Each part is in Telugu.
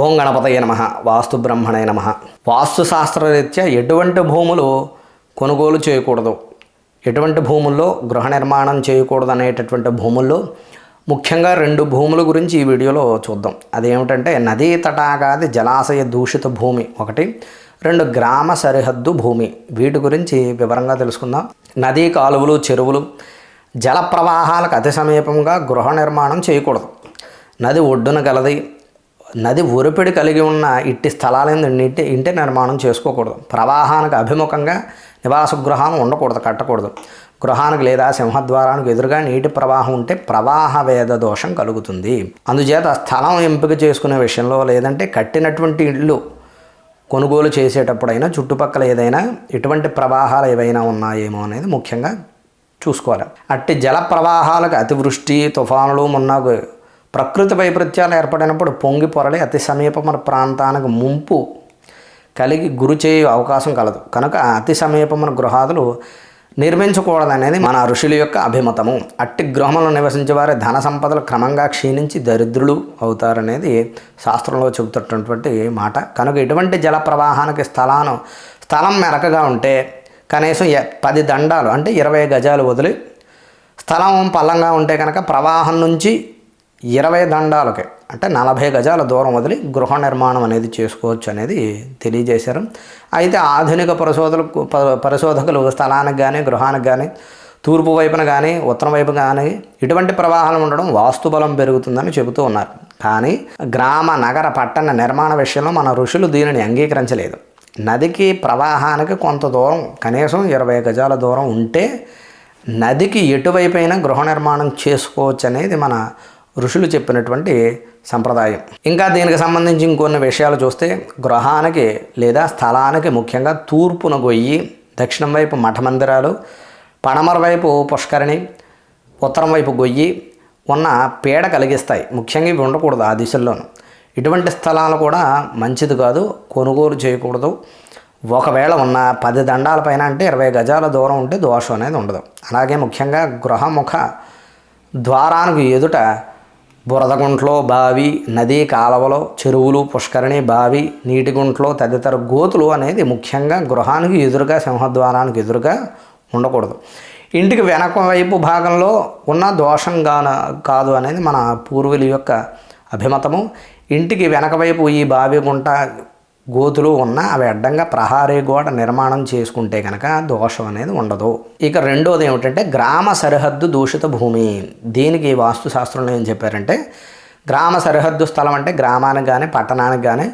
ఓం గణపతయ నమ. వాస్తు బ్రహ్మణయ నమ. వాస్తు శాస్త్రరీత్యా ఎటువంటి భూములు కొనుగోలు చేయకూడదు. ఎటువంటి భూముల్లో గృహ నిర్మాణం చేయకూడదు అనేటటువంటి భూముల్లో ముఖ్యంగా రెండు భూముల గురించి ఈ వీడియోలో చూద్దాం. అదేమిటంటే నదీ తటాగాది జలాశయ దూషిత భూమి ఒకటి రెండు గ్రామ సరిహద్దు భూమి. వీటి గురించి వివరంగా తెలుసుకుందాం. నదీ కాలువలు చెరువులు జల ప్రవాహాలకు అతి సమీపంగా గృహ నిర్మాణం చేయకూడదు. నది ఒడ్డున గలది నది ఒరిపిడి కలిగి ఉన్న ఇట్టి స్థలాలను ఇంటి ఇంటి నిర్మాణం చేసుకోకూడదు. ప్రవాహానికి అభిముఖంగా నివాస గృహాలు ఉండకూడదు కట్టకూడదు. గృహానికి లేదా సింహద్వారానికి ఎదురుగా నీటి ప్రవాహం ఉంటే ప్రవాహ వేద దోషం కలుగుతుంది. అందుచేత స్థలం ఎంపిక చేసుకునే విషయంలో లేదంటే కట్టినటువంటి ఇళ్ళు కొనుగోలు చేసేటప్పుడైనా చుట్టుపక్కల ఏదైనా ఎటువంటి ప్రవాహాలు ఏవైనా ఉన్నాయేమో అనేది ముఖ్యంగా చూసుకోవాలి. అట్టి జల ప్రవాహాలకు అతివృష్టి తుఫానులు మున్నగు ప్రకృతి వైపరీత్యాలు ఏర్పడినప్పుడు పొంగి పొరలి అతి సమీపమైన ప్రాంతానికి ముంపు కలిగి గురి చేయే అవకాశం కలదు. కనుక అతి సమీపమైన గృహాదులు నిర్మించకూడదనేది మన ఋషుల యొక్క అభిమతము. అట్టి గృహంలో నివసించే వారి ధన సంపదలు క్రమంగా క్షీణించి దరిద్రులు అవుతారనేది శాస్త్రంలో చెబుతున్నటువంటి మాట. కనుక ఇటువంటి జల ప్రవాహానికి స్థలాను స్థలం మెరకగా ఉంటే కనీసం పది దండాలు అంటే ఇరవై గజాలు వదిలి స్థలం పల్లంగా ఉంటే కనుక ప్రవాహం నుంచి ఇరవై దండాలకి అంటే నలభై గజాల దూరం వదిలి గృహ నిర్మాణం అనేది చేసుకోవచ్చు అనేది తెలియజేశారు. అయితే ఆధునిక పరిశోధకులు ప- పరిశోధకులు స్థలానికి కానీ గృహానికి కానీ తూర్పు వైపున కానీ ఉత్తరం వైపు కానీ ఇటువంటి ప్రవాహాలు ఉండడం వాస్తుబలం పెరుగుతుందని చెబుతూ ఉన్నారు. కానీ గ్రామ నగర పట్టణ నిర్మాణ విషయంలో మన ఋషులు దీనిని అంగీకరించలేదు. నదికి ప్రవాహానికి కొంత దూరం కనీసం ఇరవై గజాల దూరం ఉంటే నదికి ఎటువైపైనా గృహ నిర్మాణం చేసుకోవచ్చు అనేది మన ఋషులు చెప్పినటువంటి సంప్రదాయం. ఇంకా దీనికి సంబంధించి ఇంకొన్ని విషయాలు చూస్తే గృహానికి లేదా స్థలానికి ముఖ్యంగా తూర్పున గొయ్యి దక్షిణం వైపు మఠ మందిరాలు పడమర వైపు పుష్కరిణి ఉత్తరం వైపు గొయ్యి ఉన్న పీడ కలిగిస్తాయి. ముఖ్యంగా ఇవి ఉండకూడదు ఆ దిశల్లోనూ. ఇటువంటి స్థలాలు కూడా మంచిది కాదు కొనుగోలు చేయకూడదు. ఒకవేళ ఉన్న పది దండాల పైన అంటే ఇరవై గజాల దూరం ఉంటే దోషం అనేది ఉండదు. అలాగే ముఖ్యంగా గృహముఖ ద్వారానికి ఎదుట బురద గుంట్లో బావి నది కాలవలో చెరువులు పుష్కరిణి బావి నీటి గుంట్లో తదితర గోతులు అనేది ముఖ్యంగా గృహానికి ఎదురుగా సింహద్వారానికి ఎదురుగా ఉండకూడదు. ఇంటికి వెనక వైపు భాగంలో ఉన్న దోషంగా కాదు అనేది మన పూర్వీకుల యొక్క అభిమతము. ఇంటికి వెనక వైపు ఈ బావి గుంట గోతులు ఉన్న అవి అడ్డంగా ప్రహారీ గోడ నిర్మాణం చేసుకుంటే కనుక దోషం అనేది ఉండదు. ఇక రెండోది ఏమిటంటే గ్రామ సరిహద్దు దూషిత భూమి. దీనికి వాస్తు శాస్త్రంలో ఏం చెప్పారంటే గ్రామ సరిహద్దు స్థలం అంటే గ్రామానికి కానీ పట్టణానికి కానీ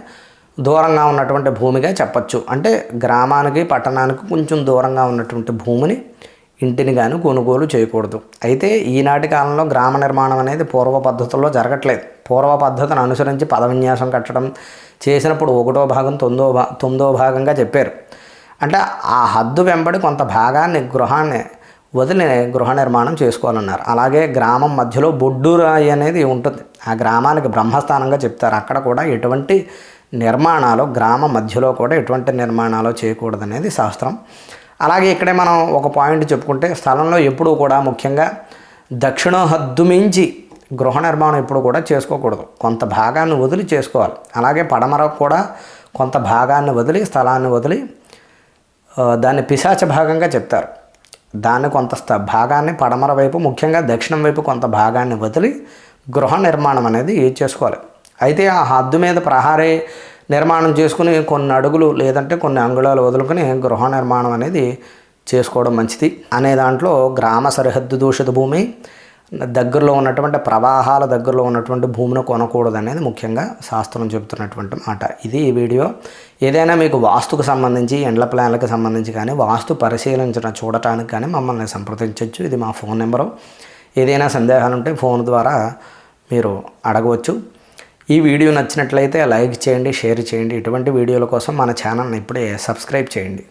దూరంగా ఉన్నటువంటి భూమిగా చెప్పచ్చు. అంటే గ్రామానికి పట్టణానికి కొంచెం దూరంగా ఉన్నటువంటి భూమిని ఇంటిని కానీ కొనుగోలు చేయకూడదు. అయితే ఈనాటి కాలంలో గ్రామ నిర్మాణం అనేది పూర్వ పద్ధతుల్లో జరగట్లేదు. పూర్వ పద్ధతిని అనుసరించి పదవిన్యాసం కట్టడం చేసినప్పుడు ఒకటో భాగం తొమ్మిదో భా తొమ్మిదో భాగంగా చెప్పారు. అంటే ఆ హద్దు వెంబడి కొంత భాగాన్ని గృహాన్ని వదిలి గృహ నిర్మాణం చేసుకోవాలన్నారు. అలాగే గ్రామం మధ్యలో బొడ్డురాయి అనేది ఉంటుంది. ఆ గ్రామానికి బ్రహ్మస్థానంగా చెప్తారు. అక్కడ కూడా ఎటువంటి నిర్మాణాలు గ్రామ మధ్యలో కూడా ఎటువంటి నిర్మాణాలు చేయకూడదనేది శాస్త్రం. అలాగే ఇక్కడే మనం ఒక పాయింట్ చెప్పుకుంటే స్థలంలో ఎప్పుడూ కూడా ముఖ్యంగా దక్షిణ హద్దు మించి గృహ నిర్మాణం ఎప్పుడు కూడా చేసుకోకూడదు. కొంత భాగాన్ని వదిలి చేసుకోవాలి. అలాగే పడమర కూడా కొంత భాగాన్ని వదిలి స్థలాన్ని వదిలి దాన్ని పిశాచ భాగంగా చెప్తారు. దాన్ని కొంత స్థ భాగాన్ని పడమర వైపు ముఖ్యంగా దక్షిణం వైపు కొంత భాగాన్ని వదిలి గృహ నిర్మాణం అనేది చేసుకోవాలి. అయితే ఆ హద్దు మీద ప్రహారే నిర్మాణం చేసుకుని కొన్ని అడుగులు లేదంటే కొన్ని అంగుళాలు వదులుకొని గృహ నిర్మాణం అనేది చేసుకోవడం మంచిది. అనే దాంట్లో గ్రామ సరిహద్దు దూషిత భూమి దగ్గరలో ఉన్నటువంటి ప్రవాహాల దగ్గరలో ఉన్నటువంటి భూమిని కొనకూడదు అనేది ముఖ్యంగా శాస్త్రం చెబుతున్నటువంటి మాట. ఇది ఈ వీడియో. ఏదైనా మీకు వాస్తుకు సంబంధించి ఎండ్ల ప్లాన్లకు సంబంధించి కానీ వాస్తు పరిశీలించడం చూడటానికి కానీ మమ్మల్ని సంప్రదించవచ్చు ఇది మా ఫోన్ నెంబరు. ఏదైనా సందేహాలు ఉంటే ఫోన్ ద్వారా మీరు అడగవచ్చు. ఈ వీడియో నచ్చినట్లయితే లైక్ చేయండి షేర్ చేయండి. ఇటువంటి వీడియోల కోసం మన ఛానల్ని ఇప్పుడే సబ్స్క్రైబ్ చేయండి.